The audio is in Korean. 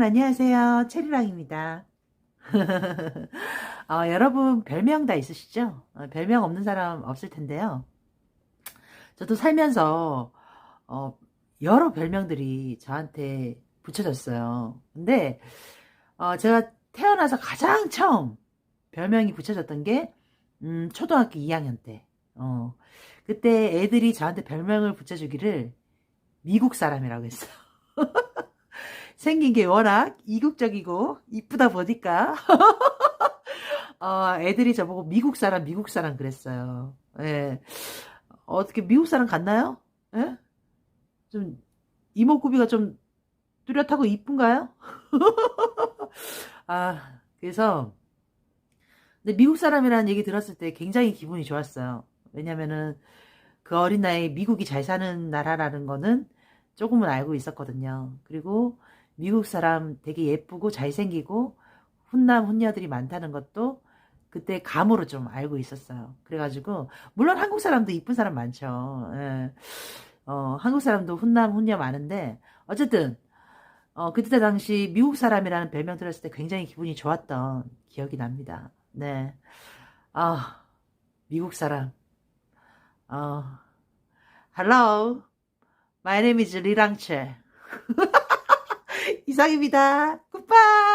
안녕하세요. 체리랑입니다. 어, 여러분 별명 다 있으시죠? 어, 별명 없는 사람 없을 텐데요. 저도 살면서 어, 여러 별명들이 저한테 붙여졌어요. 근데 어, 제가 태어나서 가장 처음 별명이 붙여졌던 게 음, 초등학교 2학년 때. 어, 그때 애들이 저한테 별명을 붙여주기를 미국 사람이라고 했어요. 생긴 게 워낙 이국적이고 이쁘다 보니까 어, 애들이 저보고 미국 사람 미국 사람 그랬어요. 예. 어떻게 미국 사람 같나요? 예? 좀 이목구비가 좀 뚜렷하고 이쁜가요? 아 그래서 근데 미국 사람이라는 얘기 들었을 때 굉장히 기분이 좋았어요. 왜냐면은 그 어린 나이에 미국이 잘 사는 나라라는 거는 조금은 알고 있었거든요. 그리고 미국 사람 되게 예쁘고 잘생기고 훈남 훈녀들이 많다는 것도 그때 감으로 좀 알고 있었어요. 그래가지고 물론 한국 사람도 이쁜 사람 많죠. 예. 어, 한국 사람도 훈남 훈녀 많은데 어쨌든 어, 그때 당시 미국 사람이라는 별명 들었을 때 굉장히 기분이 좋았던 기억이 납니다. 네. 아, 미국 사람. 어, hello. My name is 리랑체. 이상입니다. 굿바이.